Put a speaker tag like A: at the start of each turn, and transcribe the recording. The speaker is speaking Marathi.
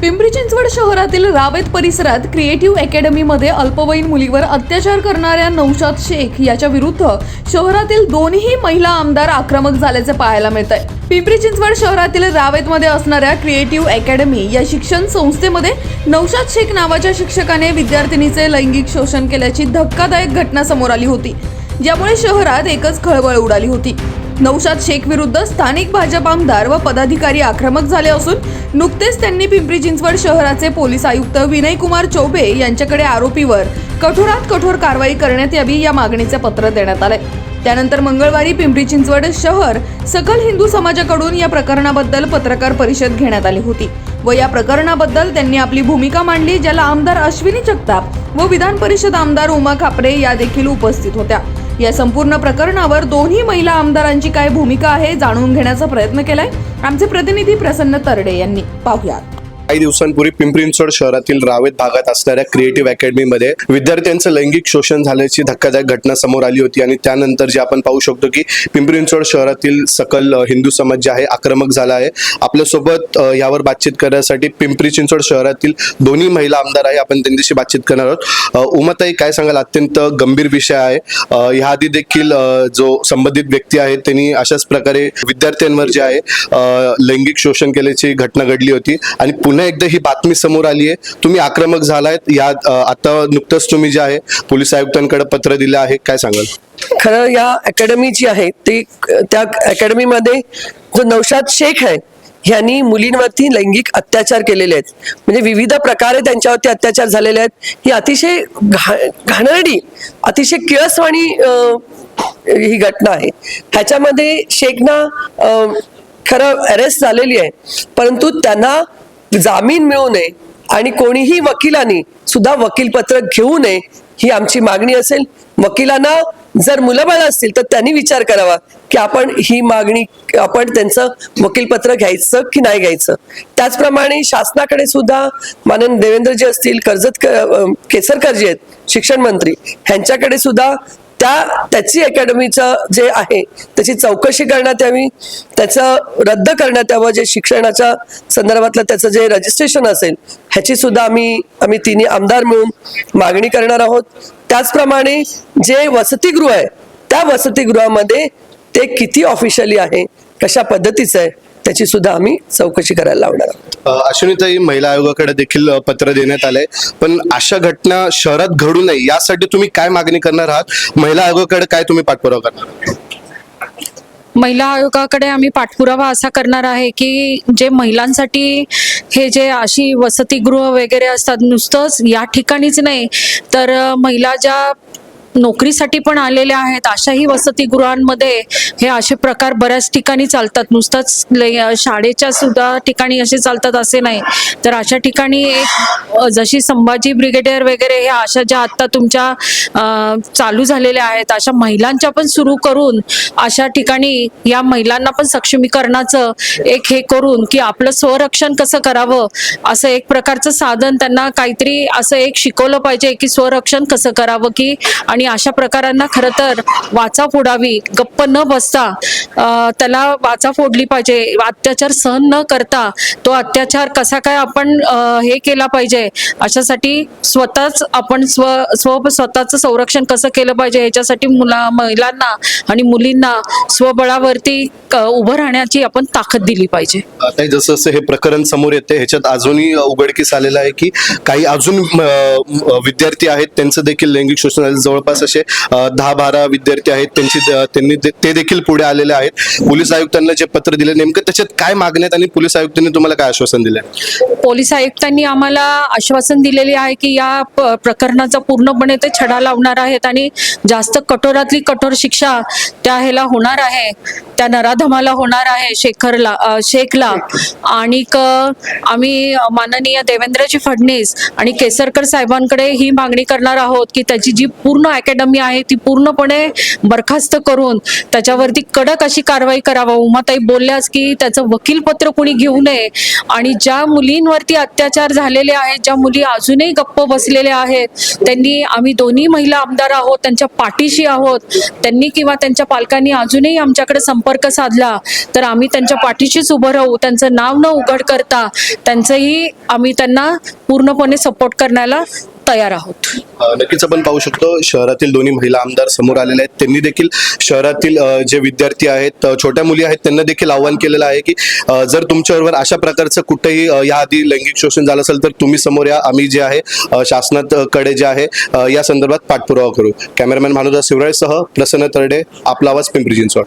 A: पिंपरी चिंचवड शहरातील रावेत परिसरात क्रिएटिव्ह अकॅडमीमध्ये अल्पवयीन मुलीवर अत्याचार करणाऱ्या नौशाद शेख याच्या विरुद्ध शहरातील दोन्ही महिला आमदार आक्रमक झाल्याचे पाहायला मिळत आहे पिंपरी चिंचवड शहरातील रावेतमध्ये असणाऱ्या क्रिएटिव्ह अकॅडमी या शिक्षण संस्थेमध्ये नौशाद शेख नावाच्या शिक्षकाने विद्यार्थिनीचे लैंगिक शोषण केल्याची धक्कादायक घटना समोर आली होती. ज्यामुळे शहरात एकच खळबळ उडाली होती. नौशाद शेख विरुद्ध स्थानिक भाजप आमदार व पदाधिकारी आक्रमक झाले असून नुकतेच त्यांनी पिंपरी चिंचवड शहराचे पोलीस आयुक्त विनय कुमार चौबे यांच्याकडे आरोपीवर कठोरात कठोर कारवाई करण्यात यावी या मागणीचे पत्र देण्यात आले. त्यानंतर मंगळवारी पिंपरी चिंचवड शहर सकल हिंदू समाजाकडून या प्रकरणाबद्दल पत्रकार परिषद घेण्यात आली होती व या प्रकरणाबद्दल त्यांनी आपली भूमिका मांडली ज्याला आमदार अश्विनी जगताप व विधान परिषद आमदार उमा खापरे या देखील उपस्थित होत्या. या संपूर्ण प्रकरणावर दोन्ही महिला आमदारांची काय भूमिका आहे जाणून घेण्याचा प्रयत्न केलाय. आमचे प्रतिनिधी प्रसन्न तरडे यांनी. पाहुयात.
B: काही दिवसांपूर्वी पिंपरी चिंचवड शहरातील रावेत भागात असणाऱ्या क्रिएटिव्ह अकॅडमीमध्ये विद्यार्थ्यांचं लैंगिक शोषण झाल्याची धक्कादायक घटना समोर आली होती. आणि त्यानंतर जे आपण पाहू शकतो की पिंपरी चिंचवड शहरातील सकल हिंदू समाज जे आहे आक्रमक झाला आहे. आपल्यासोबत यावर बातचीत करण्यासाठी पिंपरी चिंचवड शहरातील दोन्ही महिला आमदार आहे. आपण त्यांच्याशी बातचीत करणार आहोत. उमाताई काय सांगाल? अत्यंत गंभीर विषय आहे. अ, ह्याआधी देखील जो संबंधित व्यक्ती आहे त्यांनी अशाच प्रकारे विद्यार्थ्यांवर जे आहे लैंगिक शोषण केल्याची घटना घडली होती. आणि पुन्हा एकदा ही बातमी समोर आली आहे तुम्ही आक्रमक झालायत. या आता नुकतंच तुम्ही जे आहे पोलीस आयुक्तांकडे पत्र दिलं आहे. काय सांगाल?
C: खरं या अकॅडमी जी आहे ती त्या अकॅडमीमध्ये जो नौशाद शेख आहे ह्यांनी मुलींवरती लैंगिक अत्याचार केलेले आहेत. म्हणजे विविध प्रकारे त्यांच्यावरती अत्याचार झालेले आहेत. ही अतिशय घा घाणरडी अतिशय किळसवाणी ही घटना आहे. ह्याच्यामध्ये शेखना खरं अरेस्ट झालेली आहे. परंतु त्यांना जामीन मिळू नये आणि कोणीही वकिलांनी सुद्धा वकीलपत्र घेऊ नये ही आमची मागणी असेल. वकिलांना जर मुलंबाळ असतील तर त्यांनी विचार करावा की आपण ही मागणी आपण त्यांचं वकीलपत्र घ्यायचं की नाही घ्यायचं. त्याचप्रमाणे शासनाकडे सुद्धा मानन देवेंद्रजी असतील कर्जत केसरकरजी आहेत शिक्षण मंत्री ह्यांच्याकडे सुद्धा त्या त्याची अकॅडमीचं जे आहे त्याची चौकशी करण्यात यावी त्याचं रद्द करण्यात यावं जे शिक्षणाच्या संदर्भातलं त्याचं जे रजिस्ट्रेशन असेल ह्याची सुद्धा आम्ही आम्ही तिन्ही आमदार मिळून मागणी करणार आहोत. त्याचप्रमाणे जे वसतिगृह आहे त्या वसतिगृहामध्ये ते किती ऑफिशियली आहे कशा पद्धतीचं आहे त्याची सुद्धा आम्ही चौकशी करायला लावणार आहोत.
B: अश्विनीताई महिला आयोगाकडे देखील पत्र देण्यात आलंय. पण अशा घटना शहरात घडू नये यासाठी तुम्ही काय मागणी करणार आहात? महिला आयोगाकडे काय तुम्ही पाठपुरावा करणार आहात?
D: महिला आयोगाकडे आम्ही पाठपुरावा असा करणार आहे की जे महिलांसाठी हे जे अशी वसतिगृह वगैरे असतात नुसतंच या ठिकाणीच नाही तर महिला ज्या नोकरीसाठी पण आलेल्या आहेत. अशाही वसतिगृहांमध्ये हे असे प्रकार बऱ्याच ठिकाणी चालतात. नुसतंच शाळेच्या सुद्धा ठिकाणी असे चालतात असे नाही. तर अशा ठिकाणी जशी संभाजी ब्रिगेडियर वगैरे हे अशा ज्या आत्ता तुमच्या चालू झालेल्या आहेत अशा महिलांच्या पण सुरू करून अशा ठिकाणी या महिलांना पण सक्षमीकरणाचं एक हे करून की आपलं स्वरक्षण कसं करावं असं एक प्रकारचं साधन त्यांना काहीतरी असं एक शिकवलं पाहिजे की स्वरक्षण कसं करावं की आणि अशा प्रकारांना खरं तर वाचा फोडावी गप्प न बसता त्याला वाचा फोडली पाहिजे. अत्याचार सहन न करता तो अत्याचार कसा काय आपण हे केला पाहिजे? अशासाठी स्वतःच आपण स्व स्व स्वतःचं संरक्षण कसं केलं पाहिजे? ह्याच्यासाठी मुला महिलांना आणि मुलींना स्वबळावरती क- उभं राहण्याची आपण ताकद दिली पाहिजे.
B: आता जसं जसं हे प्रकरण समोर येते ह्याच्यात अजूनही उघडकीस आलेलं आहे की काही अजून विद्यार्थी आहेत त्यांचं देखील लैंगिक शोषण जवळपास जवळपास असे दहा बारा विद्यार्थी आहेत. त्यांची त्यांनी ते- देखील पुढे आलेले आहेत. पोलीस आयुक्तांना जे पत्र दिले नेमकं त्याच्यात काय मागण्यात आणि पोलीस आयुक्तांनी तुम्हाला काय आश्वासन दिलं
D: पोलीस आयुक्तांनी आम्हाला आश्वासन दिलेले आहे की या प्रकरणाचा पूर्णपणे ते छडा लावणार आहेत आणि जास्त कठोरातली कठोर शिक्षा त्या ह्याला होणार आहे. त्या नराधमाला होणार आहे शेखरला शेखला. आणि आम्ही माननीय देवेंद्रजी फडणवीस आणि केसरकर साहेबांकडे ही मागणी करणार आहोत की त्याची जी पूर्ण अकॅडमी आहे ती पूर्णपणे बरखास्त करून त्याच्यावरती कडक अशी कारवाई करावं. उमाताई बोलल्यास की त्याचं वकीलपत्र कुणी घेऊ नये. आणि ज्या मुलींवरती अत्याचार झालेले आहेत ज्या मुली अजूनही गप्प बसलेल्या आहेत त्यांनी आम्ही दोन्ही महिला आमदार आहोत त्यांच्या पाठीशी आहोत त्यांनी किंवा त्यांच्या पालकांनी अजूनही आमच्याकडे संपर्क साधला तर आम्ही त्यांच्या पाठीशीच उभं राहू त्यांचं नाव न उघड करता त्यांचंही आम्ही त्यांना पूर्णपणे सपोर्ट करण्याला तयार आहोत.
B: नक्कीच आपण पाहू शकतो शहरातील दोन्ही महिला आमदार समोर आलेले आहेत. त्यांनी देखील शहरातील जे विद्यार्थी आहेत छोट्या मुली आहेत त्यांना देखील आव्हान केलेलं आहे की जर तुमच्याबरोबर अशा प्रकारचं कुठेही याआधी लैंगिक शोषण झालं असेल तर तुम्ही समोर या. आम्ही जे आहे शासनाकडे जे आहे या संदर्भात पाठपुरावा करू. कॅमेरामॅन भानुदास शिवराळेसह प्रसन्न तरडे आपला आवाज पिंपरी चिंचवड.